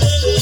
দেশের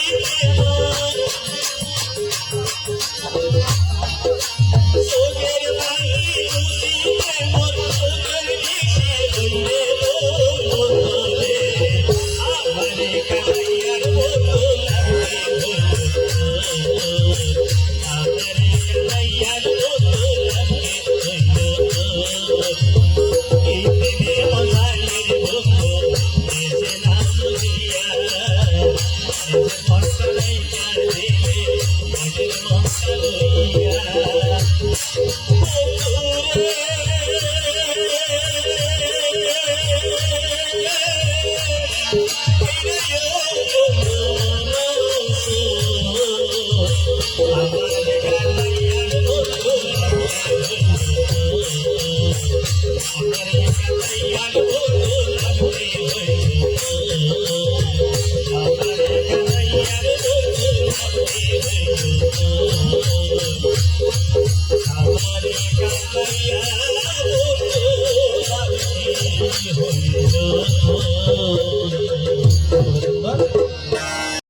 oh you. Yeah.